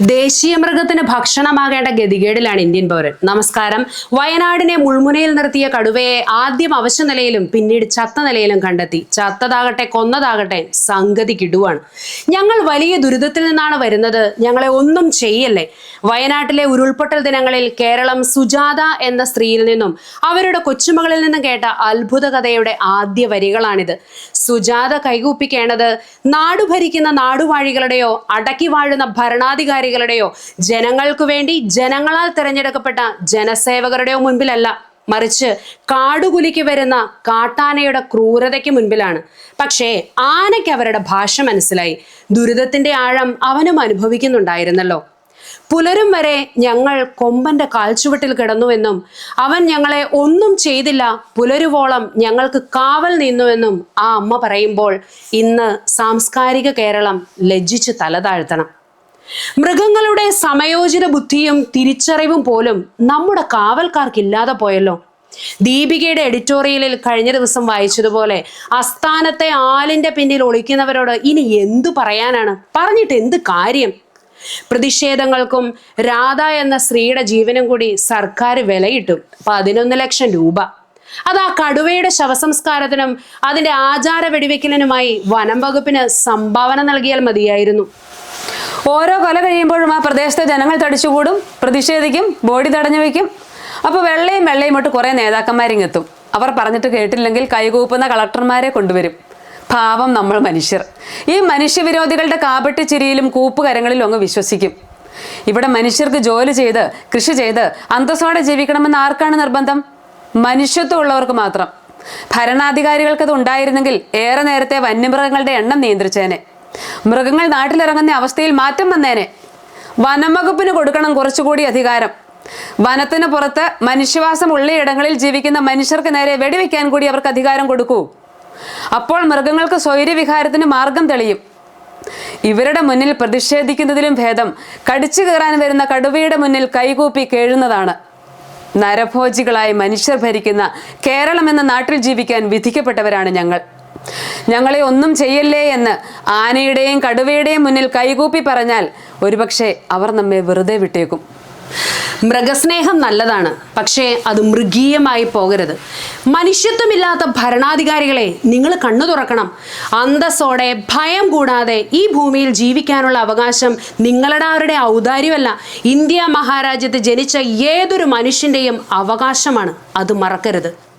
ദേശീയ മൃഗത്തിന് ഭക്ഷണമാകേണ്ട ഗതികേടിലാണ് ഇന്ത്യൻ പൗരൻ. നമസ്കാരം. വയനാടിനെ മുൾമുനയിൽ നിർത്തിയ കടുവയെ ആദ്യം അവശ നിലയിലും പിന്നീട് ചത്ത നിലയിലും കണ്ടെത്തി. ചത്തതാകട്ടെ കൊന്നതാകട്ടെ സംഗതി കിടുവാണ്. ഞങ്ങൾ വലിയ ദുരിതത്തിൽ നിന്നാണ് വരുന്നത്. ഞങ്ങളെ ഒന്നും ചെയ്യല്ലേ? വയനാട്ടിലെ ഉരുൾപൊട്ടൽ ദിനങ്ങളിൽ കേരളം സുജാത എന്ന സ്ത്രീയിൽ നിന്നും അവരുടെ കൊച്ചുമകളിൽ നിന്നും കേട്ട അത്ഭുത കഥയുടെ ആദ്യ വരികളാണിത്. സുജാത കൈകൂപ്പിക്കേണ്ടത് നാടു ഭരിക്കുന്ന നാടുവാഴികളുടെയോ അടക്കി വാഴുന്ന ഭരണാധികാരികളുടെയോ ജനങ്ങൾക്കു വേണ്ടി ജനങ്ങളാൽ തിരഞ്ഞെടുക്കപ്പെട്ട ജനസേവകരുടെയോ മുൻപിലല്ല മറിച്ച് കാടുകുലിക്ക് വരുന്ന കാട്ടാനയുടെ ക്രൂരതയ്ക്ക് മുൻപിലാണ്. പക്ഷേ ആനയ്ക്ക് അവരുടെ ഭാഷ മനസ്സിലായി. ദുരിതത്തിന്റെ ആഴം അവനും അനുഭവിക്കുന്നുണ്ടായിരുന്നല്ലോ. പുലരും വരെ ഞങ്ങൾ കൊമ്പന്റെ കാൽച്ചുവട്ടിൽ കിടന്നുവെന്നും അവൻ ഞങ്ങളെ ഒന്നും ചെയ്തില്ല പുലരുവോളം ഞങ്ങൾക്ക് കാവൽ നിന്നുവെന്നും ആ അമ്മ പറയുമ്പോൾ ഇന്ന് സാംസ്കാരിക കേരളം ലജ്ജിച്ച് തലതാഴ്ത്തണം മൃഗങ്ങളുടെ സമയോചിത ബുദ്ധിയും തിരിച്ചറിവും പോലും നമ്മുടെ കാവൽക്കാർക്കില്ലാതെ പോയല്ലോ. ദീപികയുടെ എഡിറ്റോറിയലിൽ കഴിഞ്ഞ ദിവസം വായിച്ചതുപോലെ അസ്ഥാനത്തെ ആലിന്റെ പിന്നിൽ ഒളിക്കുന്നവരോട് ഇനി എന്തു പറയാനാണ്? പറഞ്ഞിട്ട് എന്ത് കാര്യം? പ്രതിഷേധങ്ങൾക്കും രാധ എന്ന സ്ത്രീയുടെ ജീവനും കൂടി സർക്കാർ വിലയിട്ടു പതിനൊന്ന് ലക്ഷം രൂപ. അത് ആ കടുവയുടെ ശവസംസ്കാരത്തിനും അതിന്റെ ആചാര വെടിവെക്കലിനുമായി വനം വകുപ്പിന് സംഭാവന നൽകിയാൽ മതിയായിരുന്നു. ഓരോ കൊല കഴിയുമ്പോഴും ആ പ്രദേശത്തെ ജനങ്ങൾ തടിച്ചുകൂടും പ്രതിഷേധിക്കും ബോഡി തടഞ്ഞു വയ്ക്കും. അപ്പോൾ വെള്ളയും വെള്ളയും ഇട്ട് കുറേ നേതാക്കന്മാരിങ്ങെത്തും. അവർ പറഞ്ഞിട്ട് കേട്ടില്ലെങ്കിൽ കൈകൂപ്പുന്ന കളക്ടർമാരെ കൊണ്ടുവരും. ഭാവം നമ്മൾ മനുഷ്യർ. ഈ മനുഷ്യവിരോധികളുടെ കാപട്ടി ചിരിയിലും കൂപ്പുകരങ്ങളിലും അങ്ങ് വിശ്വസിക്കും. ഇവിടെ മനുഷ്യർക്ക് ജോലി ചെയ്ത് കൃഷി ചെയ്ത് അന്തസ്സോടെ ജീവിക്കണമെന്ന് ആർക്കാണ് നിർബന്ധം? മനുഷ്യത്വം ഉള്ളവർക്ക് മാത്രം. ഭരണാധികാരികൾക്കത് ഉണ്ടായിരുന്നെങ്കിൽ ഏറെ നേരത്തെ വന്യമൃഗങ്ങളുടെ എണ്ണം നിയന്ത്രിച്ചേനെ. മൃഗങ്ങൾ നാട്ടിലിറങ്ങുന്ന അവസ്ഥയിൽ മാറ്റം വന്നേനെ. വനം വകുപ്പിന് കൊടുക്കണം കുറച്ചുകൂടി അധികാരം. വനത്തിന് പുറത്ത് മനുഷ്യവാസം ഉള്ള ഇടങ്ങളിൽ ജീവിക്കുന്ന മനുഷ്യർക്ക് നേരെ വെടിവെക്കാൻ കൂടി അവർക്ക് അധികാരം കൊടുക്കൂ. അപ്പോൾ മൃഗങ്ങൾക്ക് സ്വൈര്യവിഹാരത്തിന് മാർഗം തെളിയും. ഇവരുടെ മുന്നിൽ പ്രതിഷേധിക്കുന്നതിലും ഭേദം കടിച്ചു കയറാൻ വരുന്ന കടുവയുടെ മുന്നിൽ കൈകൂപ്പി കേഴുന്നതാണ്. നരഭോജികളായി മനുഷ്യർ ഭരിക്കുന്ന കേരളം എന്ന നാട്ടിൽ ജീവിക്കാൻ വിധിക്കപ്പെട്ടവരാണ് ഞങ്ങൾ. ഞങ്ങളെ ഒന്നും ചെയ്യല്ലേ എന്ന് ആനയുടെയും കടുവയുടെയും മുന്നിൽ കൈകൂപ്പി പറഞ്ഞാൽ ഒരുപക്ഷെ അവർ നമ്മെ വെറുതെ വിട്ടേക്കും. മൃഗസ്നേഹം നല്ലതാണ് പക്ഷേ അത് മൃഗീയമായി പോകരുത്. മനുഷ്യത്വമില്ലാത്ത ഭരണാധികാരികളെ നിങ്ങൾ കണ്ണു തുറക്കണം. അന്തസ്സോടെ ഭയം കൂടാതെ ഈ ഭൂമിയിൽ ജീവിക്കാനുള്ള അവകാശം നിങ്ങളുടെ അവരുടെ ഔദാര്യമല്ല. ഇന്ത്യ മഹാരാജ്യത്ത് ജനിച്ച ഏതൊരു മനുഷ്യന്റെയും അവകാശമാണ് അത് മറക്കരുത്.